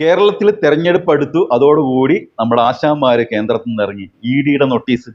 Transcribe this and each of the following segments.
കേരളത്തിൽ തെരഞ്ഞെടുപ്പ് അടുത്തു. അതോടുകൂടി നമ്മുടെ ആശാന്മാര് കേന്ദ്രത്തിൽ നിന്ന് ഇറങ്ങി. ഇ ഡിയുടെ നോട്ടീസ്.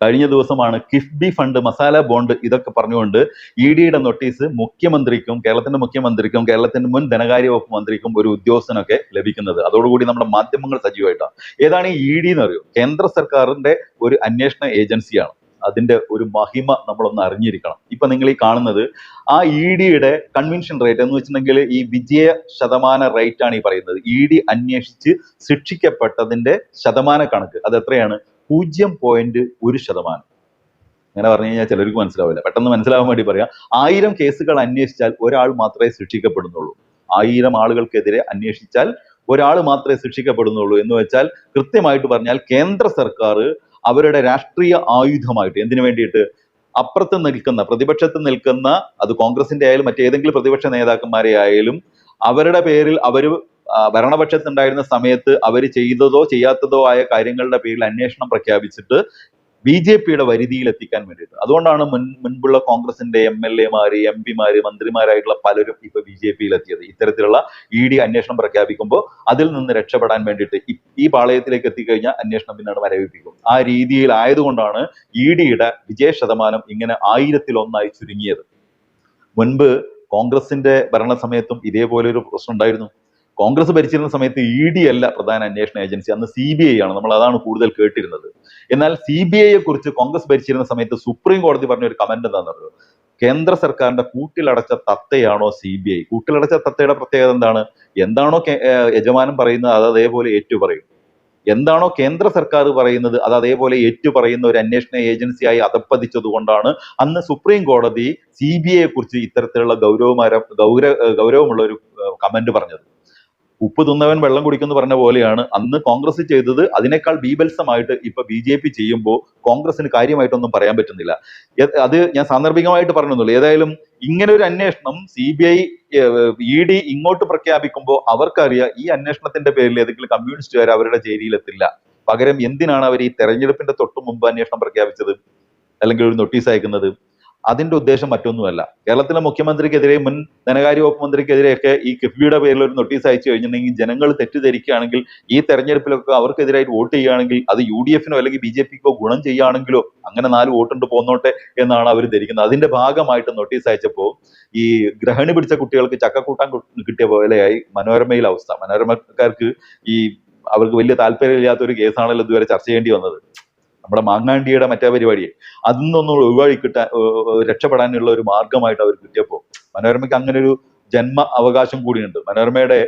കഴിഞ്ഞ ദിവസമാണ് കിഫ്ബി ഫണ്ട് മസാല ബോണ്ട് ഇതൊക്കെ പറഞ്ഞുകൊണ്ട് ഇ ഡിയുടെ നോട്ടീസ് മുഖ്യമന്ത്രിക്കും കേരളത്തിന്റെ മുഖ്യമന്ത്രിക്കും കേരളത്തിന്റെ മുൻ ധനകാര്യ വകുപ്പ് മന്ത്രിക്കും ഒരു ഉദ്യോഗസ്ഥനൊക്കെ ലഭിക്കുന്നത്. അതോടുകൂടി നമ്മുടെ മാധ്യമങ്ങൾ സജീവമായിട്ടാണ്. ഏതാണ് ഈ ഇ ഡി എന്ന് അറിയോ? കേന്ദ്ര സർക്കാരിന്റെ ഒരു അന്വേഷണ ഏജൻസിയാണ്. അതിന്റെ ഒരു മഹിമ നമ്മളൊന്ന് അറിഞ്ഞിരിക്കണം. ഇപ്പൊ നിങ്ങൾ ഈ കാണുന്നത് ആ ഇ ഡിയുടെ കൺവെൻഷൻ റേറ്റ് എന്ന് വെച്ചിട്ടുണ്ടെങ്കിൽ ഈ വിജയ ശതമാന റേറ്റ് ആണ് ഈ പറയുന്നത്. ഇ ഡി അന്വേഷിച്ച് ശിക്ഷിക്കപ്പെട്ടതിന്റെ ശതമാന കണക്ക് അത് എത്രയാണ്? പൂജ്യം പോയിന്റ് ഒരു ശതമാനം. അങ്ങനെ പറഞ്ഞു കഴിഞ്ഞാൽ ചിലർക്ക് മനസ്സിലാവില്ല. പെട്ടെന്ന് മനസ്സിലാവാൻ വേണ്ടി പറയാം. ആയിരം കേസുകൾ അന്വേഷിച്ചാൽ ഒരാൾ മാത്രമേ ശിക്ഷിക്കപ്പെടുന്നുള്ളൂ. ആയിരം ആളുകൾക്കെതിരെ അന്വേഷിച്ചാൽ ഒരാൾ മാത്രമേ ശിക്ഷിക്കപ്പെടുന്നുള്ളൂ എന്ന് വെച്ചാൽ കൃത്യമായിട്ട് പറഞ്ഞാൽ കേന്ദ്ര സർക്കാർ അവരുടെ രാഷ്ട്രീയ ആയുധമായിട്ട് എന്തിനു വേണ്ടിയിട്ട്? അപ്പുറത്ത് നിൽക്കുന്ന പ്രതിപക്ഷത്ത് നിൽക്കുന്ന അത് കോൺഗ്രസിന്റെ ആയാലും മറ്റേതെങ്കിലും പ്രതിപക്ഷ നേതാക്കന്മാരെ ആയാലും അവരുടെ പേരിൽ അവർ ഭരണപക്ഷത്തുണ്ടായിരുന്ന സമയത്ത് അവർ ചെയ്തതോ ചെയ്യാത്തതോ ആയ കാര്യങ്ങളുടെ പേരിൽ അന്വേഷണം പ്രഖ്യാപിച്ചിട്ട് ബി ജെ പിയുടെ വരുതിയിൽ എത്തിക്കാൻ വേണ്ടിയിട്ട്. അതുകൊണ്ടാണ് മുൻ മുൻപുള്ള കോൺഗ്രസിന്റെ എം എൽ എമാര് എം പിമാര് മന്ത്രിമാരായിട്ടുള്ള പലരും ഇപ്പൊ ബി ജെ പിയിൽ എത്തിയത് ഇത്തരത്തിലുള്ള ഇ ഡി അന്വേഷണം പ്രഖ്യാപിക്കുമ്പോൾ അതിൽ നിന്ന് രക്ഷപ്പെടാൻ വേണ്ടിയിട്ട് ഈ- പാളയത്തിലേക്ക് എത്തിക്കഴിഞ്ഞാൽ അന്വേഷണം പിന്നീട് മരവിപ്പിക്കും. ആ രീതിയിൽ ആയതുകൊണ്ടാണ് ഇ ഡിയുടെ വിജയ ശതമാനം ഇങ്ങനെ ആയിരത്തിൽ ഒന്നായി ചുരുങ്ങിയത്. മുൻപ് കോൺഗ്രസിന്റെ ഭരണ സമയത്തും ഇതേപോലെ ഒരു പ്രശ്നം ഉണ്ടായിരുന്നു. കോൺഗ്രസ് ഭരിച്ചിരുന്ന സമയത്ത് ഇ ഡി അല്ല പ്രധാന അന്വേഷണ ഏജൻസി അന്ന് സി ബി ഐ ആണ്. നമ്മൾ അതാണ് കൂടുതൽ കേട്ടിരുന്നത്. എന്നാൽ സി ബി ഐയെ കുറിച്ച് കോൺഗ്രസ് ഭരിച്ചിരുന്ന സമയത്ത് സുപ്രീം കോടതി പറഞ്ഞ ഒരു കമന്റ് എന്താണെന്ന് അറിയോ? കേന്ദ്ര സർക്കാരിന്റെ കൂട്ടിലടച്ച തത്തയാണോ സി ബി ഐ? കൂട്ടിലടച്ച തത്തയുടെ പ്രത്യേകത എന്താണ്? എന്താണോ യജമാനം പറയുന്നത് അത് അതേപോലെ ഏറ്റു പറയും എന്താണോ കേന്ദ്ര സർക്കാർ പറയുന്നത് അത് അതേപോലെ ഏറ്റു പറയുന്ന ഒരു അന്വേഷണ ഏജൻസിയായി അധപ്പതിച്ചത് കൊണ്ടാണ് അന്ന് സുപ്രീം കോടതി സി ബി ഐയെ കുറിച്ച് ഇത്തരത്തിലുള്ള ഗൗരവമാര ഗൗരവ ഗൗരവമുള്ള ഒരു കമന്റ് പറഞ്ഞത്. ഉപ്പ് തിന്നവൻ വെള്ളം കുടിക്കുന്നു പറഞ്ഞ പോലെയാണ് അന്ന് കോൺഗ്രസ് ചെയ്തത്. അതിനേക്കാൾ ബീഭത്സമായിട്ട് ഇപ്പൊ ബി ജെ പി ചെയ്യുമ്പോൾ കോൺഗ്രസിന് കാര്യമായിട്ടൊന്നും പറയാൻ പറ്റുന്നില്ല. അത് ഞാൻ സാന്ദർഭികമായിട്ട് പറഞ്ഞൊന്നുള്ളൂ ഏതായാലും ഇങ്ങനെ ഒരു അന്വേഷണം C B I E D ഇങ്ങോട്ട് പ്രഖ്യാപിക്കുമ്പോൾ അവർക്കറിയാം ഈ അന്വേഷണത്തിന്റെ പേരിൽ ഏതെങ്കിലും കമ്മ്യൂണിസ്റ്റുകാർ അവരുടെ ചേരിയിലെത്തില്ല പകരം എന്തിനാണ് അവർ ഈ തെരഞ്ഞെടുപ്പിന്റെ തൊട്ടു മുമ്പ് അന്വേഷണം പ്രഖ്യാപിച്ചത്? അല്ലെങ്കിൽ ഒരു നോട്ടീസ് അയക്കുന്നത്? അതിന്റെ ഉദ്ദേശം മറ്റൊന്നുമല്ല. കേരളത്തിലെ മുഖ്യമന്ത്രിക്കെതിരെ മുൻ ധനകാര്യ വകുപ്പ് മന്ത്രിക്കെതിരെയൊക്കെ ഈ കിഫ്ബിയുടെ പേരിൽ ഒരു നോട്ടീസ് അയച്ചു കഴിഞ്ഞിട്ടുണ്ടെങ്കിൽ ജനങ്ങൾ തെറ്റിദ്ധരിക്കുകയാണെങ്കിൽ ഈ തെരഞ്ഞെടുപ്പിലൊക്കെ അവർക്കെതിരായിട്ട് വോട്ട് ചെയ്യുകയാണെങ്കിൽ അത് യു ഡി എഫിനോ അല്ലെങ്കിൽ ബി ജെ പിക്കോ ഗുണം ചെയ്യുകയാണെങ്കിലോ അങ്ങനെ നാല് വോട്ടുണ്ട് പോന്നോട്ടെ എന്നാണ് അവർ ധരിക്കുന്നത്. അതിന്റെ ഭാഗമായിട്ട് നോട്ടീസ് അയച്ചപ്പോൾ ഈ ഗ്രഹണി പിടിച്ച കുട്ടികൾക്ക് ചക്കക്കൂട്ടാൻ കിട്ടിയ പോലെയായി മനോരമയിലെ അവസ്ഥ. മനോരമക്കാർക്ക് ഈ അവർക്ക് വലിയ താല്പര്യമില്ലാത്ത ഒരു കേസാണല്ലോ ഇതുവരെ ചർച്ച ചെയ്യേണ്ടി വന്നത്. നമ്മുടെ മാങ്ങാണ്ടിയുടെ മറ്റേ പരിപാടിയെ അതിൽ നിന്നൊന്നും ഒഴിവാക്കി കിട്ടാൻ രക്ഷപ്പെടാനുള്ള ഒരു മാർഗമായിട്ട് അവർ കിട്ടിയപ്പോൾ മനോരമയ്ക്ക് അങ്ങനെ ഒരു ജന്മ അവകാശം കൂടിയുണ്ട്. മനോരമയുടെ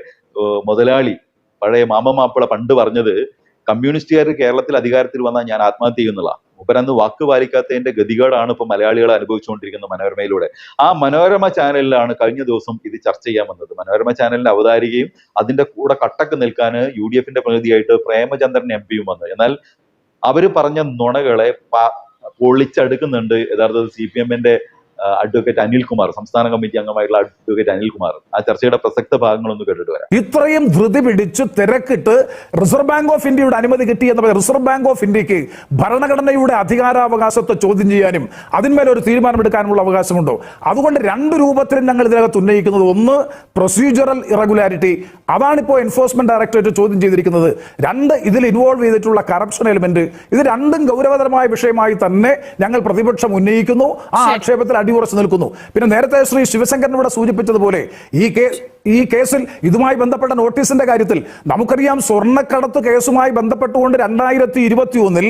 മുതലാളി പഴയ മാമ മാപ്പിള പണ്ട് പറഞ്ഞത് കമ്മ്യൂണിസ്റ്റുകാർ കേരളത്തിൽ അധികാരത്തിൽ വന്നാൽ ഞാൻ ആത്മഹത്യ ചെയ്യുന്നുള്ള ഉപരന്ന് വാക്ക് പാലിക്കാത്തതിന്റെ ഗതികേടാണ് ഇപ്പൊ മലയാളികൾ അനുഭവിച്ചുകൊണ്ടിരിക്കുന്ന മനോരമയിലൂടെ. ആ മനോരമ ചാനലിലാണ് കഴിഞ്ഞ ദിവസം ഇത് ചർച്ച ചെയ്യാൻ വന്നത്. മനോരമ ചാനലിന്റെ അവതാരികയും അതിന്റെ കൂടെ കട്ടക്ക് നിൽക്കാൻ യു ഡി എഫിന്റെ പ്രതിനിധിയായിട്ട് പ്രേമചന്ദ്രൻ എം പിയും വന്നു. എന്നാൽ അവർ പറഞ്ഞ നുണകളെ പൊളിച്ചടുക്കുന്നുണ്ട്. യഥാർത്ഥത്തിൽ സി പി എമ്മിന്റെ അഡ്വക്കേറ്റ് അനിൽകുമാർ സംസ്ഥാന കമ്മിറ്റി അംഗമായിട്ടുള്ള അഡ്വക്കേറ്റ് അനിൽകുമാർ ആ ചർച്ചയുടെ പ്രസക്ത ഭാഗങ്ങളൊന്ന് കേട്ടിട്ട് വരാം. ഇത്രയും ധൃതി പിടിച്ച് തിരക്കിട്ട് റിസർവ് ബാങ്ക് ഓഫ് ഇന്ത്യയുടെ അനുമതി കിട്ടി എന്ന് പറഞ്ഞാൽ റിസർവ് ബാങ്ക് ഓഫ് ഇന്ത്യയ്ക്ക് ഭരണഘടനയുടെ അധികാരാവകാശത്തെ ചോദ്യം ചെയ്യാനും അതിന്മേൽ ഒരു തീരുമാനമെടുക്കാനുമുള്ള അവകാശമുണ്ടോ? അതുകൊണ്ട് രണ്ട് രൂപത്തിലും ഞങ്ങൾ ഇതിനകത്ത് ഉന്നയിക്കുന്നത് ഒന്ന് പ്രൊസീജിയറൽ ഇറഗുലാരിറ്റി അതാണിപ്പോൾ എൻഫോഴ്സ്മെന്റ് ഡയറക്ടറേറ്റ് ചോദ്യം ചെയ്തിരിക്കുന്നത്. രണ്ട് ഇതിൽ ഇൻവോൾവ് ചെയ്തിട്ടുള്ള കറപ്ഷൻ എലിമെന്റ് ഇത് രണ്ടും ഗൗരവതരമായ വിഷയമായി തന്നെ ഞങ്ങൾ പ്രതിപക്ഷം ഉന്നയിക്കുന്നു. ആ ആക്ഷേപത്തിൽ അടിയുറച്ചു നിൽക്കുന്നു. പിന്നെ നേരത്തെ ശ്രീ ശിവശങ്കരൻ ഇവിടെ സൂചിപ്പിച്ചതുപോലെ ഈ കേസ് ഈ കേസിൽ ഇതുമായി ബന്ധപ്പെട്ട നോട്ടീസിന്റെ കാര്യത്തിൽ നമുക്കറിയാം സ്വർണക്കടത്ത് കേസുമായി ബന്ധപ്പെട്ടുകൊണ്ട് രണ്ടായിരത്തി ഇരുപത്തി ഒന്നിൽ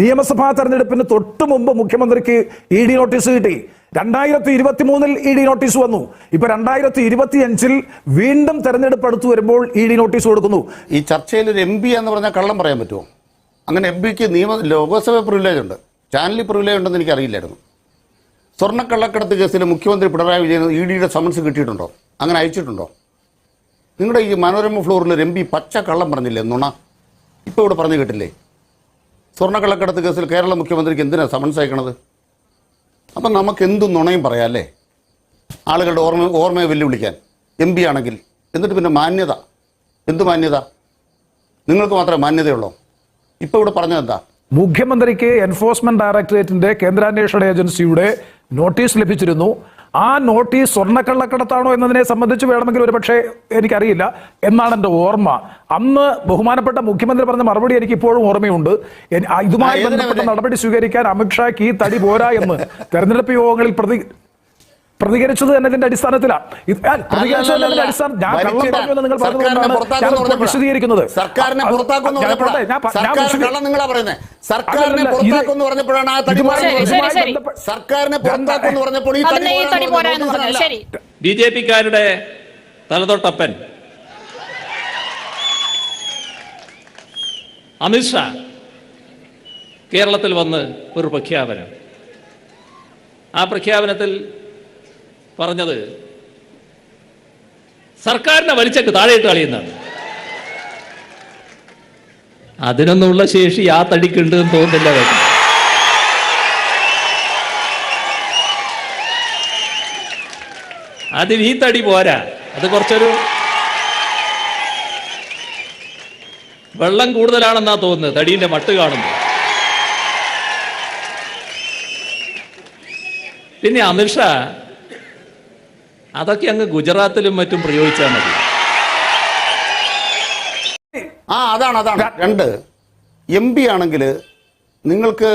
നിയമസഭാ തെരഞ്ഞെടുപ്പിന് തൊട്ടു മുമ്പ് മുഖ്യമന്ത്രിക്ക് ഇ ഡി നോട്ടീസ് കിട്ടി. രണ്ടായിരത്തി ഇരുപത്തി മൂന്നിൽ ഇ ഡി നോട്ടീസ് വന്നു. ഇപ്പൊ രണ്ടായിരത്തി ഇരുപത്തി അഞ്ചിൽ വീണ്ടും തെരഞ്ഞെടുപ്പ് അടുത്തു വരുമ്പോൾ ഇ ഡി നോട്ടീസ് കൊടുക്കുന്നു. ഈ ചർച്ചയിൽ ഒരു എം പി എന്ന് പറഞ്ഞാൽ കള്ളം പറയാൻ പറ്റുമോ? അങ്ങനെ എം പിക്ക് നിയമ ലോകസഭ പ്രിവിലേജ് ഉണ്ട്. ചാനലിൽ പ്രിവിലേജ് ഉണ്ടെന്ന് എനിക്ക് അറിയില്ലായിരുന്നു സ്വർണക്കള്ളക്കടത്ത് കേസിൽ മുഖ്യമന്ത്രി പിണറായി വിജയൻ ഇ ഡിയുടെ സമൻസ് കിട്ടിയിട്ടുണ്ടോ? അങ്ങനെ അയച്ചിട്ടുണ്ടോ? നിങ്ങളുടെ ഈ മനോരമ ഫ്ലോറിൽ പി പച്ച കള്ളം പറഞ്ഞില്ലേ നുണ? ഇപ്പോൾ ഇവിടെ പറഞ്ഞു കേട്ടില്ലേ? സ്വർണക്കള്ളക്കടത്ത് കേസിൽ കേരള മുഖ്യമന്ത്രിക്ക് എന്തിനാണ് സമൻസ് അയക്കണത്? അപ്പം നമുക്ക് എന്തും നുണയും പറയാം അല്ലേ? ആളുകളുടെ ഓർമ്മ ഓർമ്മയെ വെല്ലുവിളിക്കാൻ. എം പി ആണെങ്കിൽ. എന്നിട്ട് പിന്നെ മാന്യത. എന്ത് മാന്യത? നിങ്ങൾക്ക് മാത്രമേ മാന്യതയുള്ളൂ. ഇപ്പോൾ ഇവിടെ പറഞ്ഞത് എന്താ മുഖ്യമന്ത്രിക്ക് എൻഫോഴ്സ്മെന്റ് ഡയറക്ടറേറ്റിന്റെ കേന്ദ്രാന്വേഷണ ഏജൻസിയുടെ നോട്ടീസ് ലഭിച്ചിരുന്നു. ആ നോട്ടീസ് സ്വർണക്കള്ളക്കടത്താണോ എന്നതിനെ സംബന്ധിച്ച് വേണമെങ്കിൽ ഒരു പക്ഷേ എനിക്കറിയില്ല. എന്നാണ് എന്റെ ഓർമ്മ. അന്ന് ബഹുമാനപ്പെട്ട മുഖ്യമന്ത്രി പറഞ്ഞ മറുപടി എനിക്ക് ഇപ്പോഴും ഓർമ്മയുണ്ട് ഇതുമായി ബന്ധപ്പെട്ട നടപടി സ്വീകരിക്കാൻ അമിത്ഷാക്ക് ഈ തടി പോരാ എന്ന്. തെരഞ്ഞെടുപ്പ് യോഗങ്ങളിൽ പ്രതി പ്രതികരിച്ചത് തന്നെ ഇതിന്റെ അടിസ്ഥാനത്തിലാണ്. വിശദീകരിക്കുന്നത്. സർക്കാരിനെ സർക്കാരിനെ പറഞ്ഞപ്പോഴാണ് ആ സർക്കാരിനെ പറഞ്ഞപ്പോൾ ഈ ബി ജെ പിക്കാരുടെ തലതൊട്ടപ്പൻ അമിത്ഷാ കേരളത്തിൽ വന്ന് ഒരു പ്രഖ്യാപനം. ആ പ്രഖ്യാപനത്തിൽ പറഞ്ഞത് സർക്കാരിനെ വലിച്ചക്ക് താഴെയിട്ട് കളിയുന്നതാണ്. അതിനൊന്നുള്ള ശേഷി ആ തടിക്കുണ്ട് എന്ന് തോന്നുന്നില്ല അതിന് ഈ തടി പോരാ. അത് കുറച്ചൊരു വെള്ളം കൂടുതലാണെന്നാ തോന്നുന്നത്. തടീന്റെ മട്ട് കാണുമ്പോൾ പിന്നെ അമിത്ഷാ അതൊക്കെ അങ്ങ് ഗുജറാത്തിലും മറ്റും പ്രയോഗിച്ചാൽ മതി. ആ അതാണ് അതാണ്. രണ്ട് എം പി ആണെങ്കിൽ നിങ്ങൾക്ക്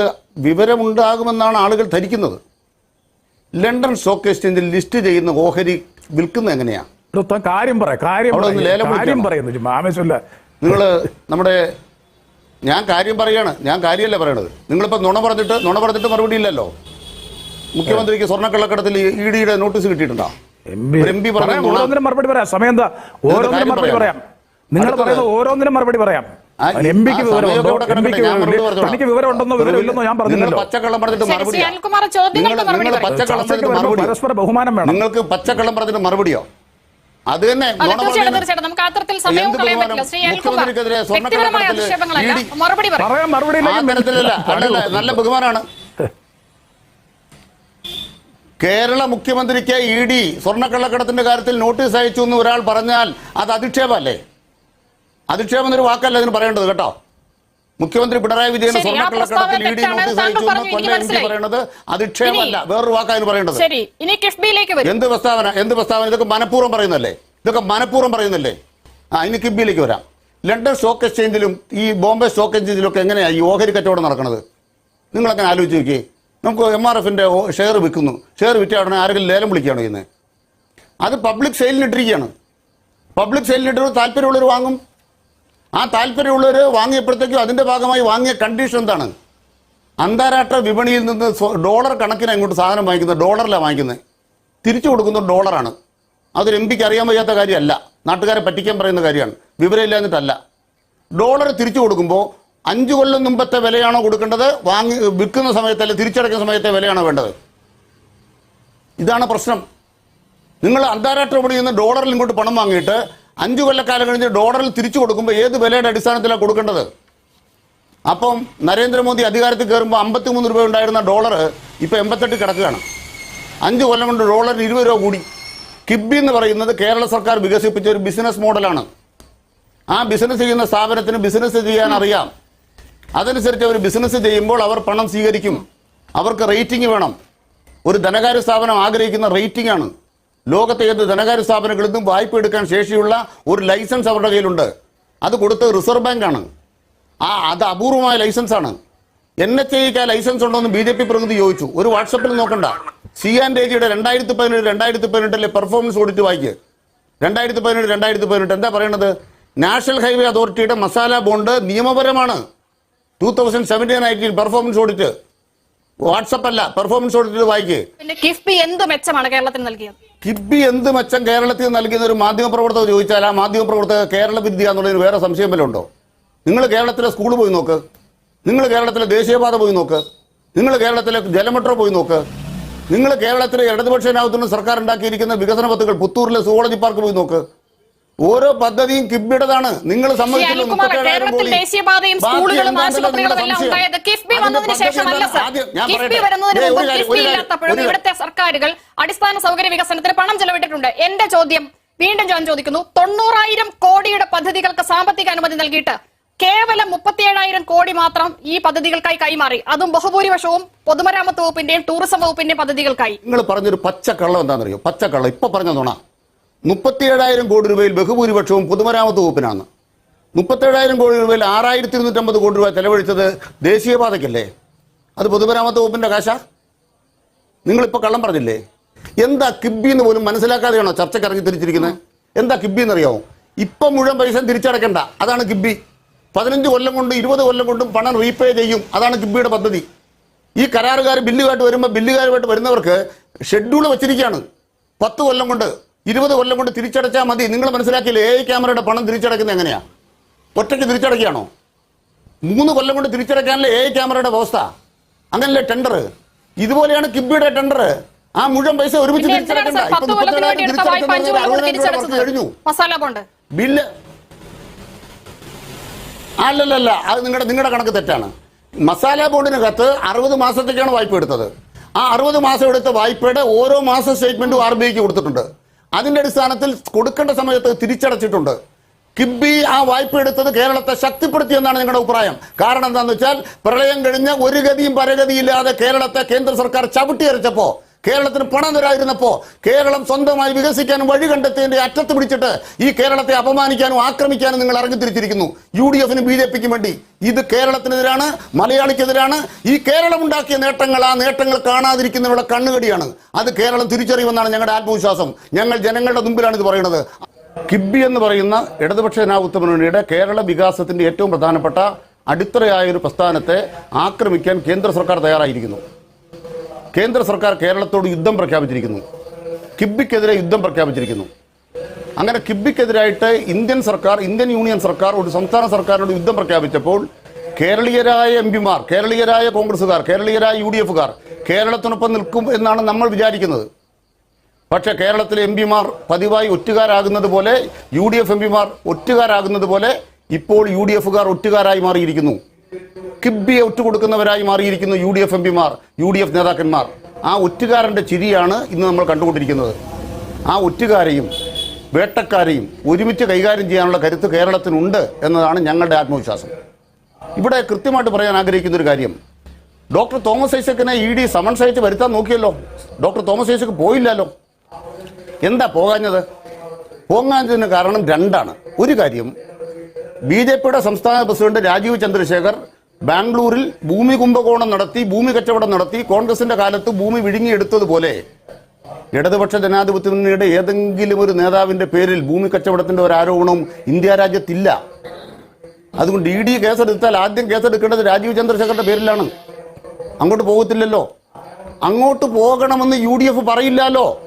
വിവരമുണ്ടാകുമെന്നാണ് ആളുകൾ ധരിക്കുന്നത്. ലണ്ടൻ സ്റ്റോക്ക് എക്സ്ചേഞ്ചിൽ ലിസ്റ്റ് ചെയ്യുന്ന ഓഹരി വിൽക്കുന്നത് എങ്ങനെയാ? ഒരു കാര്യം പറ കാര്യം പറയുന്നു നിങ്ങൾ നമ്മുടെ ഞാൻ കാര്യം പറയാണ് ഞാൻ കാര്യമല്ല പറയണത്. നിങ്ങളിപ്പോൾ നുണ പറഞ്ഞിട്ട് നുണ പറഞ്ഞിട്ട് മറുപടി ഇല്ലല്ലോ. മുഖ്യമന്ത്രിക്ക് സ്വർണക്കള്ളക്കടത്തിൽ ഇ ഡിയുടെ നോട്ടീസ് കിട്ടിയിട്ടുണ്ടോ? ഓരോന്നിനും മറുപടി പറയാം. സമയം എന്താ ഓരോന്നിനും മറുപടി പറയാം. നിങ്ങൾ. പറയുന്ന ഓരോന്നിനും മറുപടി പറയാം. എം പിക്ക് വിവരമുണ്ടോ? എം പിക്ക് വിവരമില്ല. തനിക്ക് വിവരമുണ്ടെന്നോ വിവരമില്ലെന്നോ ഞാൻ പറഞ്ഞില്ലല്ലോ. പരസ്പര ബഹുമാനം വേണം. നിങ്ങൾക്ക് പച്ചക്കള്ളം പറഞ്ഞിട്ട് മറുപടിയോ? അത് തന്നെ മുഖ്യമന്ത്രിക്കെതിരെ പറയും. പറയാൻ മറുപടി ആ തരത്തിലല്ല നല്ല ബഹുമാനാണ് കേരള മുഖ്യമന്ത്രിക്ക് ഇ ഡി സ്വർണക്കള്ളക്കടത്തിന്റെ കാര്യത്തിൽ നോട്ടീസ് അയച്ചു എന്ന് ഒരാൾ പറഞ്ഞാൽ അത് അധിക്ഷേപമല്ലേ? അധിക്ഷേപം എന്നൊരു വാക്കല്ല അതിന് പറയേണ്ടത് കേട്ടോ. മുഖ്യമന്ത്രി പിണറായി വിജയൻ സ്വർണക്കള്ളക്കടത്തിൽ ഇ ഡി നോട്ടീസ് അയച്ചു എന്ന് കൊല്ലം എം പി പറഞ്ഞു, പറയുന്നത് അധിക്ഷേപമല്ല വേറൊരു വാക്കാണ് പറയേണ്ടത്. എന്ത് പ്രസ്താവന? എന്ത് പ്രസ്താവന? ഇതൊക്കെ മനഃപൂർവം പറയുന്നല്ലേ ഇതൊക്കെ മനഃപൂർവം പറയുന്നല്ലേ ആ ഇനി കിബിയിലേക്ക് വരാം. ലണ്ടൻ സ്റ്റോക്ക് എക്സ്ചേഞ്ചിലും ഈ ബോംബെ സ്റ്റോക്ക് എക്സ്ചേഞ്ചിലും ഒക്കെ എങ്ങനെയാണ് ഈ ഓഹരി കച്ചവടം നടക്കുന്നത് നിങ്ങളങ്ങനെ ആലോചിച്ച് നോക്കിയേ. നമുക്ക് എം ആർ എഫിന്റെ ഷെയർ വിൽക്കുന്നു. ഷെയർ വിറ്റ ആരെങ്കിലും ലേലം വിളിക്കുകയാണ് ചെയ്യുന്നത് അത് പബ്ലിക് സെയിലിനിട്ടിരിക്കുകയാണ് പബ്ലിക് സെയിലിനിട്ട് താല്പര്യമുള്ളവർ വാങ്ങും. ആ താല്പര്യമുള്ളവർ വാങ്ങിയപ്പോഴത്തേക്കും അതിന്റെ ഭാഗമായി വാങ്ങിയ കണ്ടീഷൻ എന്താണ്? അന്താരാഷ്ട്ര വിപണിയിൽ നിന്ന് ഡോളർ കണക്കിന് അങ്ങോട്ട് സാധനം വാങ്ങിക്കുന്നത് ഡോളറിലാണ് വാങ്ങിക്കുന്നത് തിരിച്ചു കൊടുക്കുന്നത് ഡോളറാണ് അതൊരു എം പിക്ക് അറിയാൻ വയ്യാത്ത കാര്യമല്ല. നാട്ടുകാരെ പറ്റിക്കാൻ പറയുന്ന കാര്യമാണ്. വിവരമില്ലാഞ്ഞിട്ടല്ല. ഡോളർ തിരിച്ചു കൊടുക്കുമ്പോൾ അഞ്ചു കൊല്ലം മുമ്പത്തെ വിലയാണോ കൊടുക്കേണ്ടത്? വാങ്ങി വിൽക്കുന്ന സമയത്ത് സമയത്തല്ല തിരിച്ചടക്കുന്ന സമയത്തെ വിലയാണോ വേണ്ടത്? ഇതാണ് പ്രശ്നം. നിങ്ങൾ അന്താരാഷ്ട്ര വിപണിയിൽ നിന്ന് ഡോളറിൽ ഇങ്ങോട്ട് പണം വാങ്ങിയിട്ട് അഞ്ചു കൊല്ലക്കാലം കഴിഞ്ഞ് ഡോളറിൽ തിരിച്ചു കൊടുക്കുമ്പോൾ ഏത് വിലയുടെ അടിസ്ഥാനത്തിലാണ് കൊടുക്കേണ്ടത്? അപ്പം നരേന്ദ്രമോദി അധികാരത്തിൽ കയറുമ്പോൾ അമ്പത്തി മൂന്ന് രൂപ ഉണ്ടായിരുന്ന ഡോളർ ഇപ്പോൾ എൺപത്തെട്ട് കിടക്കുകയാണ്. അഞ്ച് കൊല്ലം കൊണ്ട് ഡോളറിന് ഇരുപത് രൂപ കൂടി. കിബി എന്ന് പറയുന്നത് കേരള സർക്കാർ വികസിപ്പിച്ച ഒരു ബിസിനസ് മോഡലാണ്. ആ ബിസിനസ് ചെയ്യുന്ന സ്ഥാപനത്തിന് ബിസിനസ് ചെയ്യാൻ അറിയാം. അതനുസരിച്ച് അവർ ബിസിനസ് ചെയ്യുമ്പോൾ അവർ പണം സ്വീകരിക്കും. അവർക്ക് റേറ്റിംഗ് വേണം. ഒരു ധനകാര്യ സ്ഥാപനം ആഗ്രഹിക്കുന്ന റേറ്റിംഗ് ആണ്. ലോകത്തെ ഏത് ധനകാര്യ സ്ഥാപനങ്ങളിൽ നിന്നും വായ്പ എടുക്കാൻ ശേഷിയുള്ള ഒരു ലൈസൻസ് അവരുടെ കയ്യിലുണ്ട്. അത് കൊടുത്തത് റിസർവ് ബാങ്കാണ് ആ അത് അപൂർവമായ ലൈസൻസ് ആണ്. എൻ എച്ച് ഐക്ക് ആ ലൈസൻസ് ഉണ്ടോ എന്ന് ബി ജെ പി പ്രതിനിധി ചോദിച്ചു. ഒരു വാട്സപ്പിൽ നോക്കണ്ട. സി ആൻഡ് എജിയുടെ രണ്ടായിരത്തി പതിനേഴ് രണ്ടായിരത്തി പതിനെട്ടിലെ പെർഫോമൻസ് ഓഡിറ്റ് വായിക്ക്? രണ്ടായിരത്തി പതിനേഴ് രണ്ടായിരത്തി പതിനെട്ട് എന്താ പറയണത്? നാഷണൽ ഹൈവേ അതോറിറ്റിയുടെ masala bond നിയമപരമാണ്. Two thousand seventeen nineteen performance audit WhatsApp അല്ല പെർഫോമൻസ് ഓഡിറ്റ് വായിക്ക്. പിന്നെ കിഫ്ബി എന്ത് മെച്ചമാണ് കേരളത്തിന് നൽകിയത്? കിബി എന്ത് മെച്ചം കേരളത്തിൽ നൽകുന്ന ഒരു മാധ്യമപ്രവർത്തകർ ചോദിച്ചാൽ ആ മാധ്യമപ്രവർത്തകർ കേരള വിദ്യ എന്നുള്ളതിന് വേറെ സംശയം വല്ലതും ഉണ്ടോ? നിങ്ങൾ കേരളത്തിലെ സ്കൂൾ പോയി നോക്ക്. നിങ്ങൾ കേരളത്തിലെ ദേശീയപാത പോയി നോക്ക്. നിങ്ങൾ കേരളത്തിലെ ജലമെട്രോ പോയി നോക്ക്. നിങ്ങൾ കേരളത്തിലെ ഇടതുപക്ഷനാകത്തുനിന്ന് സർക്കാർ ഉണ്ടാക്കിയിരിക്കുന്ന വികസന പദ്ധതികൾ പുത്തൂരിലെ സുവോളജി പാർക്ക് പോയി നോക്ക്. ഓരോ പദ്ധതിയും കിബിയുടേതാണ് നിങ്ങൾ ഇവിടുത്തെ സർക്കാരുകൾ അടിസ്ഥാന സൗകര്യ വികസനത്തിന് പണം ചെലവിട്ടിട്ടുണ്ട്. എന്റെ ചോദ്യം വീണ്ടും ഞാൻ ചോദിക്കുന്നു. തൊണ്ണൂറായിരം കോടിയുടെ പദ്ധതികൾക്ക് സാമ്പത്തിക അനുമതി നൽകിയിട്ട് കേവലം മുപ്പത്തിയേഴായിരം കോടി മാത്രം ഈ പദ്ധതികൾക്കായി കൈമാറി. അതും ബഹുഭൂരിപക്ഷവും പൊതുമരാമത്ത് വകുപ്പിന്റെയും ടൂറിസം വകുപ്പിന്റെയും പദ്ധതികൾക്കായി. നിങ്ങൾ പറഞ്ഞൊരു പച്ചക്കള്ളം എന്താണെന്നറിയോ? പച്ചക്കള്ളം. ഇപ്പൊ പറഞ്ഞ നുണ. മുപ്പത്തിയേഴായിരം കോടി രൂപയിൽ ബഹുഭൂരിപക്ഷവും പൊതുമരാമത്ത് വകുപ്പിനാണ്. മുപ്പത്തേഴായിരം കോടി രൂപയിൽ ആറായിരത്തി ഇരുന്നൂറ്റമ്പത് കോടി രൂപ ചെലവഴിച്ചത് ദേശീയപാതയ്ക്കല്ലേ? അത് പൊതുമരാമത്ത് വകുപ്പിന്റെ കാശ? നിങ്ങളിപ്പോൾ കള്ളം പറഞ്ഞില്ലേ? എന്താ കിബി എന്ന് പോലും മനസ്സിലാക്കാതെയാണോ ചർച്ചയ്ക്ക് ഇറങ്ങി തിരിച്ചിരിക്കുന്നത്? എന്താ കിബി എന്നറിയാമോ ഇപ്പം മുഴുവൻ പൈസ തിരിച്ചടക്കണ്ട അതാണ് കിബി. പതിനഞ്ച് കൊല്ലം കൊണ്ട് ഇരുപത് കൊല്ലം കൊണ്ടും പണം റീപേ ചെയ്യും. അതാണ് കിബിയുടെ പദ്ധതി. ഈ കരാറുകാർ ബില്ലുമായിട്ട് വരുമ്പോൾ ബില്ലുകാരുമായിട്ട് വരുന്നവർക്ക് ഷെഡ്യൂൾ വെച്ചിരിക്കുകയാണ്. പത്ത് കൊല്ലം കൊണ്ട്. ഇരുപത് കൊല്ലം കൊണ്ട് തിരിച്ചടച്ചാൽ മതി. നിങ്ങൾ മനസ്സിലാക്കിയില്ലേ? എ ക്യാമറയുടെ പണം തിരിച്ചടക്കുന്നത് എങ്ങനെയാ? ഒറ്റയ്ക്ക് തിരിച്ചടക്കുകയാണോ മൂന്ന് കൊല്ലം കൊണ്ട് തിരിച്ചടക്കാനല്ലേ എ ക്യാമറയുടെ വ്യവസ്ഥ? അങ്ങനല്ലേ ടെൻഡർ ഇതുപോലെയാണ് കിബിയുടെ ടെൻഡർ ആ മുഴുവൻ പൈസ ഒരുമിച്ച് തിരിച്ചടക്കണ്ട ഇപ്പൊ മുപ്പത്തേഴായിരം കഴിഞ്ഞു. ബില്ല്. അല്ലല്ലല്ല. അത് നിങ്ങളുടെ നിങ്ങളുടെ കണക്ക് തെറ്റാണ്. മസാല ബോണ്ടിനകത്ത് അറുപത് മാസത്തേക്കാണ് വായ്പ എടുത്തത്. ആ അറുപത് മാസം എടുത്ത വായ്പയുടെ ഓരോ മാസ സ്റ്റേറ്റ്മെന്റും ആർ ബി ഐക്ക് കൊടുത്തിട്ടുണ്ട്. അതിന്റെ അടിസ്ഥാനത്തിൽ കൊടുക്കേണ്ട സമയത്ത് തിരിച്ചടച്ചിട്ടുണ്ട്. കിബി ആ വായ്പ എടുത്തത് കേരളത്തെ ശക്തിപ്പെടുത്തിയെന്നാണ് നിങ്ങളുടെ അഭിപ്രായം. കാരണം എന്താണെന്ന് വെച്ചാൽ പ്രളയം കഴിഞ്ഞ ഒരു ഗതിയും പരഗതിയില്ലാതെ കേരളത്തെ കേന്ദ്ര സർക്കാർ ചവിട്ടിയരച്ചപ്പോ കേരളത്തിന് പണം തരായിരുന്നപ്പോ കേരളം സ്വന്തമായി വികസിക്കാനും വഴി കണ്ടെത്തിയതിന്റെ അറ്റത്ത് പിടിച്ചിട്ട് ഈ കേരളത്തെ അപമാനിക്കാനും ആക്രമിക്കാനും നിങ്ങൾ ഇറങ്ങിത്തിരിച്ചിരിക്കുന്നു യു ഡി എഫിനും ബി ജെ പിക്കും വേണ്ടി. ഇത് കേരളത്തിനെതിരാണ് മലയാളിക്കെതിരാണ്. ഈ കേരളം ഉണ്ടാക്കിയ നേട്ടങ്ങൾ ആ നേട്ടങ്ങൾ കാണാതിരിക്കുന്നവരുടെ കണ്ണുകടിയാണ്. അത് കേരളം തിരിച്ചറിയുമെന്നാണ് ഞങ്ങളുടെ ആത്മവിശ്വാസം. ഞങ്ങൾ ജനങ്ങളുടെ മുമ്പിലാണ് ഇത് പറയുന്നത്. കിബി എന്ന് പറയുന്ന ഇടതുപക്ഷ ജനാധിപത്യ മുന്നണിയുടെ കേരള വികാസത്തിന്റെ ഏറ്റവും പ്രധാനപ്പെട്ട അടിത്തറയായ ഒരു പ്രസ്ഥാനത്തെ ആക്രമിക്കാൻ കേന്ദ്ര സർക്കാർ തയ്യാറായിരിക്കുന്നു. കേന്ദ്ര സർക്കാർ കേരളത്തോട് യുദ്ധം പ്രഖ്യാപിച്ചിരിക്കുന്നു. കിബിക്കെതിരെ യുദ്ധം പ്രഖ്യാപിച്ചിരിക്കുന്നു. അങ്ങനെ കിബിക്കെതിരായിട്ട് ഇന്ത്യൻ സർക്കാർ ഇന്ത്യൻ യൂണിയൻ സർക്കാർ ഒരു സംസ്ഥാന സർക്കാരിനോട് യുദ്ധം പ്രഖ്യാപിച്ചപ്പോൾ കേരളീയരായ എം പിമാർ കേരളീയരായ കോൺഗ്രസുകാർ കേരളീയരായ യു ഡി എഫുകാർ കേരളത്തിനൊപ്പം നിൽക്കും എന്നാണ് നമ്മൾ വിചാരിക്കുന്നത്. പക്ഷേ കേരളത്തിലെ എം പിമാർ പതിവായി ഒറ്റുകാരാകുന്നത് പോലെ യു ഡി എഫ് എം പിമാർ ഒറ്റുകാരാകുന്നത് പോലെ ഇപ്പോൾ യു ഡി എഫുകാർ ഒറ്റുകാരായി മാറിയിരിക്കുന്നു. കിബിയെ ഒറ്റുകൊടുക്കുന്നവരായി മാറിയിരിക്കുന്നു യു ഡി എഫ് എം പിമാർ യു ഡി എഫ് നേതാക്കന്മാർ. ആ ഒറ്റുകാരന്റെ ചിരിയാണ് ഇന്ന് നമ്മൾ കണ്ടുകൊണ്ടിരിക്കുന്നത്. ആ ഒറ്റുകാരെയും വേട്ടക്കാരെയും ഒരുമിച്ച് കൈകാര്യം ചെയ്യാനുള്ള കരുത്ത് കേരളത്തിനുണ്ട് എന്നതാണ് ഞങ്ങളുടെ ആത്മവിശ്വാസം. ഇവിടെ കൃത്യമായിട്ട് പറയാൻ ആഗ്രഹിക്കുന്ന ഒരു കാര്യം. ഡോക്ടർ തോമസ് ഐസക്കിനെ ഇ ഡി സമൻസ് അയച്ച് വരുത്താൻ നോക്കിയല്ലോ. ഡോക്ടർ തോമസ് ഐസക്ക് പോയില്ലല്ലോ എന്താ പോകാഞ്ഞത്? പോകാഞ്ഞതിന് കാരണം രണ്ടാണ്. ഒരു കാര്യം ബി ജെ പിയുടെ സംസ്ഥാന പ്രസിഡന്റ് രാജീവ് ചന്ദ്രശേഖർ ബാംഗ്ലൂരിൽ ഭൂമി കുംഭകോണം നടത്തി ഭൂമി കച്ചവടം നടത്തി കോൺഗ്രസിന്റെ കാലത്ത് ഭൂമി വിഴുങ്ങിയെടുത്തതുപോലെ ഇടതുപക്ഷ ജനാധിപത്യ മുന്നണിയുടെ ഏതെങ്കിലും ഒരു നേതാവിന്റെ പേരിൽ ഭൂമി കച്ചവടത്തിന്റെ ഒരു ആരോപണവും ഇന്ത്യ രാജ്യത്തില്ല. അതുകൊണ്ട് ഇ ഡി കേസെടുത്താൽ ആദ്യം കേസെടുക്കേണ്ടത് രാജീവ് ചന്ദ്രശേഖറിന്റെ പേരിലാണ്. അങ്ങോട്ട് പോകത്തില്ലല്ലോ. അങ്ങോട്ട് പോകണമെന്ന് യു ഡി എഫ് പറയില്ലല്ലോ.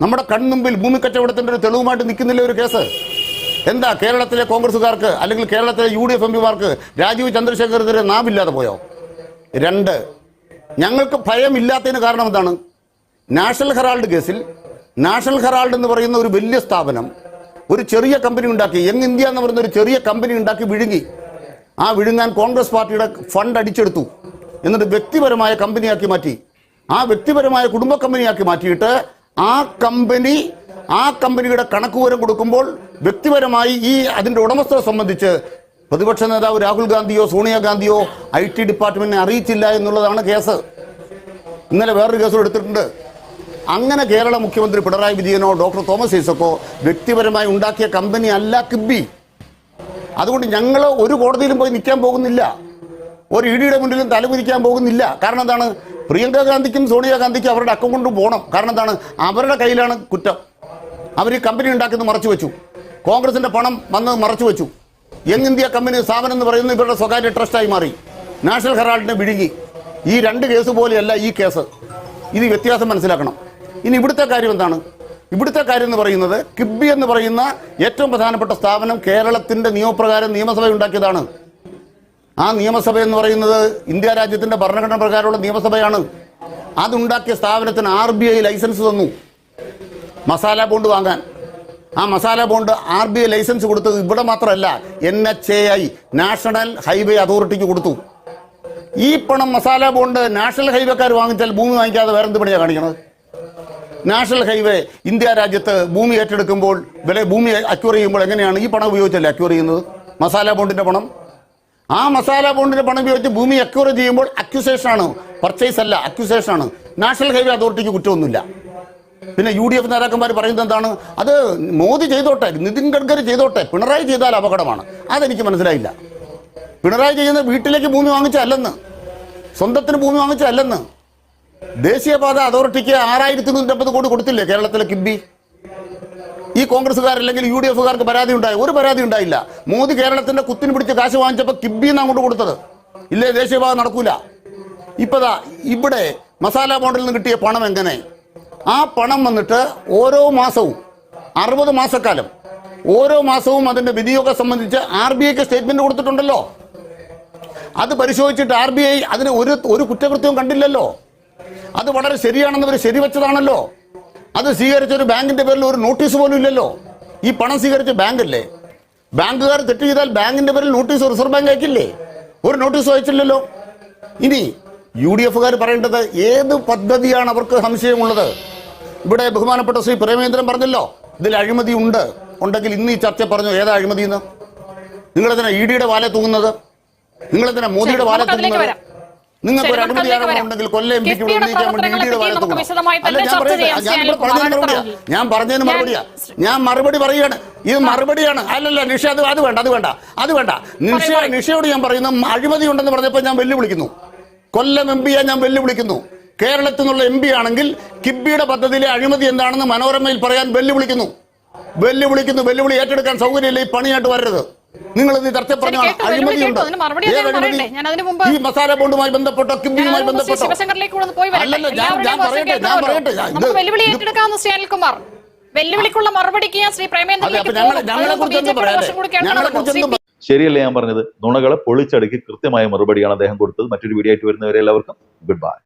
നമ്മുടെ കൺമുമ്പിൽ ഭൂമി കച്ചവടത്തിന്റെ ഒരു തെളിവുമായിട്ട് നിൽക്കുന്നില്ല ഒരു കേസ്? എന്താ കേരളത്തിലെ കോൺഗ്രസുകാർക്ക് അല്ലെങ്കിൽ കേരളത്തിലെ യു ഡി എഫ് എം പിമാർക്ക് രാജീവ് ചന്ദ്രശേഖരനെതിരെ നാവില്ലാതെ പോയോ? രണ്ട്. ഞങ്ങൾക്ക് ഭയമില്ലാത്തതിന് കാരണം എന്താണ്? നാഷണൽ ഹെറാൾഡ് കേസിൽ നാഷണൽ ഹെറാൾഡ് എന്ന് പറയുന്ന ഒരു വലിയ സ്ഥാപനം ഒരു ചെറിയ കമ്പനി ഉണ്ടാക്കി യങ് ഇന്ത്യ എന്ന് പറയുന്ന ഒരു ചെറിയ കമ്പനി ഉണ്ടാക്കി വിഴുങ്ങി. ആ വിഴുങ്ങാൻ കോൺഗ്രസ് പാർട്ടിയുടെ ഫണ്ട് അടിച്ചെടുത്തു. എന്നിട്ട് വ്യക്തിപരമായ കമ്പനിയാക്കി മാറ്റി. ആ വ്യക്തിപരമായ കുടുംബ കമ്പനിയാക്കി മാറ്റിയിട്ട് ആ കമ്പനി ആ കമ്പനിയുടെ കണക്കുവിവരം കൊടുക്കുമ്പോൾ വ്യക്തിപരമായി ഈ അതിന്റെ ഉടമസ്ഥരെ സംബന്ധിച്ച് പ്രതിപക്ഷ നേതാവ് രാഹുൽ ഗാന്ധിയോ സോണിയാഗാന്ധിയോ ഐ ടി ഡിപ്പാർട്ട്മെന്റിനെ അറിയിച്ചില്ല എന്നുള്ളതാണ് കേസ്. ഇന്നലെ വേറൊരു കേസും എടുത്തിട്ടുണ്ട്. അങ്ങനെ കേരള മുഖ്യമന്ത്രി പിണറായി വിജയനോ ഡോക്ടർ തോമസ് ഐസക്കോ വ്യക്തിപരമായി ഉണ്ടാക്കിയ കമ്പനി അല്ല കിബി അതുകൊണ്ട് ഞങ്ങൾ ഒരു കോടതിയിലും പോയി നിൽക്കാൻ പോകുന്നില്ല. ഒരു ഇ ഡിയുടെ മുന്നിലും തലകുരിക്കാൻ പോകുന്നില്ല. കാരണം എന്താണ്? പ്രിയങ്ക ഗാന്ധിക്കും സോണിയാഗാന്ധിക്കും അവരുടെ അക്കൗണ്ട് പോകണം കാരണം എന്താണ്? അവരുടെ കയ്യിലാണ് കുറ്റം. അവർ കമ്പനി ഉണ്ടാക്കുന്നത് മറച്ചു വെച്ചു. കോൺഗ്രസിന്റെ പണം വന്ന് മറച്ചു വെച്ചു. യങ് ഇന്ത്യ കമ്പനി സ്ഥാപനം എന്ന് പറയുന്നത് ഇവരുടെ സ്വകാര്യ ട്രസ്റ്റായി മാറി. നാഷണൽ ഹെറാൾഡിനെ വിഴുങ്ങി. ഈ രണ്ട് കേസ് പോലെയല്ല ഈ കേസ് ഇത് വ്യത്യാസം മനസ്സിലാക്കണം. ഇനി ഇവിടുത്തെ കാര്യം എന്താണ്? ഇവിടുത്തെ കാര്യം എന്ന് പറയുന്നത് കിബി എന്ന് പറയുന്ന ഏറ്റവും പ്രധാനപ്പെട്ട സ്ഥാപനം കേരളത്തിന്റെ നിയമപ്രകാരം നിയമസഭ ഉണ്ടാക്കിയതാണ്. ആ നിയമസഭ എന്ന് പറയുന്നത് ഇന്ത്യ രാജ്യത്തിന്റെ ഭരണഘടന പ്രകാരമുള്ള നിയമസഭയാണ്. അതുണ്ടാക്കിയ സ്ഥാപനത്തിന് ആർ ബി ഐ ലൈസൻസ് തന്നു. മസാല ബോണ്ട് വാങ്ങാൻ. ആ masala bond R B I licence കൊടുത്തത് ഇവിടെ മാത്രമല്ല N H A I national highway അതോറിറ്റിക്ക് കൊടുത്തു. ഈ പണം മസാല ബോണ്ട് നാഷണൽ ഹൈവേക്കാർ വാങ്ങിച്ചാൽ ഭൂമി വാങ്ങിക്കാതെ വേറെ എന്ത് പണിയാണ് കാണിക്കണത്? നാഷണൽ ഹൈവേ ഇന്ത്യ രാജ്യത്ത് ഭൂമി ഏറ്റെടുക്കുമ്പോൾ വില ഭൂമി അക്യൂർ ചെയ്യുമ്പോൾ എങ്ങനെയാണ് ഈ പണം ഉപയോഗിച്ചല്ലേ അക്യൂർ ചെയ്യുന്നത്? മസാല ബോണ്ടിന്റെ പണം. ആ മസാല ബോണ്ടിന്റെ പണം ഉപയോഗിച്ച് ഭൂമി അക്യൂർ ചെയ്യുമ്പോൾ അക്യൂസേഷൻ ആണ് പർച്ചേസ് അല്ല അക്യൂസേഷൻ ആണ്. നാഷണൽ ഹൈവേ അതോറിറ്റിക്ക് കുറ്റമൊന്നുമില്ല. പിന്നെ യു ഡി എഫ് നേതാക്കന്മാർ പറയുന്നത് എന്താണ്? അത് മോദി ചെയ്തോട്ടെ നിതിൻ ഗഡ്കരി ചെയ്തോട്ടെ പിണറായി ചെയ്താൽ അപകടമാണ്. അതെനിക്ക് മനസ്സിലായില്ല. പിണറായി ചെയ്യുന്ന വീട്ടിലേക്ക് ഭൂമി വാങ്ങിച്ചല്ലെന്ന് സ്വന്തത്തിന് ഭൂമി വാങ്ങിച്ചല്ലെന്ന് ദേശീയപാത അതോറിറ്റിക്ക് ആറായിരത്തി നൂറ്റമ്പത് കോടി കൊടുത്തില്ലേ കേരളത്തിലെ കിബി ഈ കോൺഗ്രസ്സുകാരല്ലെങ്കിൽ യു ഡി എഫുകാർക്ക് പരാതി ഉണ്ടായി. ഒരു പരാതി ഉണ്ടായില്ല. മോദി കേരളത്തിന്റെ കുത്തിന് പിടിച്ച് കാശ് വാങ്ങിച്ചപ്പോൾ എന്നാ അങ്ങോട്ട് കൊടുത്തത്? ഇല്ലേ ദേശീയപാത നടക്കൂല. ഇപ്പതാ ഇവിടെ മസാല ബോണ്ടിൽ നിന്ന് കിട്ടിയ പണം എങ്ങനെ? ആ പണം വന്നിട്ട് ഓരോ മാസവും അറുപത് മാസക്കാലം ഓരോ മാസവും അതിന്റെ വിനിയോഗം സംബന്ധിച്ച് ആർ ബി ഐക്ക് സ്റ്റേറ്റ്മെന്റ് കൊടുത്തിട്ടുണ്ടല്ലോ. അത് പരിശോധിച്ചിട്ട് ആർ ബി ഐ അതിന് ഒരു ഒരു കുറ്റകൃത്യവും കണ്ടില്ലല്ലോ. അത് വളരെ ശരിയാണെന്ന് അവർ ശരിവെച്ചതാണല്ലോ. അത് സ്വീകരിച്ച ഒരു ബാങ്കിന്റെ പേരിൽ ഒരു നോട്ടീസ് പോലും ഇല്ലല്ലോ. ഈ പണം സ്വീകരിച്ച ബാങ്കല്ലേ? ബാങ്കുകാർ തെറ്റ് ചെയ്താൽ ബാങ്കിന്റെ പേരിൽ നോട്ടീസ് റിസർവ് ബാങ്ക് അയക്കില്ലേ? ഒരു നോട്ടീസ് അയച്ചില്ലല്ലോ. ഇനി യു ഡി എഫുകാർ പറയേണ്ടത് ഏത് പദ്ധതിയാണ് അവർക്ക് സംശയമുള്ളത്? ഇവിടെ ബഹുമാനപ്പെട്ട ശ്രീ പ്രേമേന്ദ്രൻ പറഞ്ഞല്ലോ ഇതിൽ അഴിമതി ഉണ്ട്. ഉണ്ടെങ്കിൽ ഇന്ന് ഈ ചർച്ച പറഞ്ഞു ഏതാ അഴിമതി എന്ന്? നിങ്ങളെന്തിനാ ഇ ഡിയുടെ വാല തൂങ്ങുന്നത്? നിങ്ങളെന്തിനാ മോദിയുടെ വാല തൂങ്ങുന്നത്? നിങ്ങൾക്ക് ഒരു അഴിമതി ആരോപണമുണ്ടെങ്കിൽ ഉണ്ടെങ്കിൽ കൊല്ലം എം പിക്ക് ഉന്നയിക്കാൻ വേണ്ടി ഇ ഡിയുടെ വാല പ്രവർത്തനങ്ങളെ തൂങ്ങണം അല്ല ഞാൻ പറയട്ടെ പറഞ്ഞതിന് മറുപടിയാ. ഞാൻ പറഞ്ഞതിന് മറുപടിയാ. ഞാൻ മറുപടി പറയുകയാണ്. ഇത് മറുപടിയാണ്. അല്ലല്ല നിഷ അത് അത് വേണ്ട അത് വേണ്ട അത് വേണ്ട. നിഷ. നിഷയോട് ഞാൻ പറയുന്ന അഴിമതി ഉണ്ടെന്ന് പറഞ്ഞപ്പോൾ ഞാൻ വെല്ലുവിളിക്കുന്നു. കൊല്ലം എം പിയെ ഞാൻ വെല്ലുവിളിക്കുന്നു. കേരളത്തിൽ നിന്നുള്ള എം പി ആണെങ്കിൽ കിബിയുടെ പദ്ധതിയിലെ അഴിമതി എന്താണെന്ന് മനോരമയിൽ പറയാൻ വെല്ലുവിളിക്കുന്നു. വെല്ലുവിളിക്കുന്നു. വെല്ലുവിളി ഏറ്റെടുക്കാൻ സൗകര്യമില്ല ഈ പണിയായിട്ട് വരരുത്. നിങ്ങൾ ഇത് ചർച്ച പറഞ്ഞ അഴിമതിയുണ്ട്. ഈ മസാല ബോണ്ടുമായി ബന്ധപ്പെട്ടോ കിബിയുമായി ബന്ധപ്പെട്ടോ. അല്ലല്ല, ഞാൻ- ഞാൻ പറയട്ടെ, ഞാൻ പറയട്ടെ. വെല്ലുവിളിക്കുള്ള മറുപടിക്ക് ഞാൻ ശ്രീ എന്ത് ശരിയല്ലേ ഞാൻ പറഞ്ഞത്? നുണകളെ പൊളിച്ചടുക്കി കൃത്യമായ മറുപടിയാണ് അദ്ദേഹം കൊടുത്തത്. മറ്റൊരു വീഡിയോ ആയിട്ട് വരുന്നവരെ എല്ലാവർക്കും ഗുഡ് ബൈ.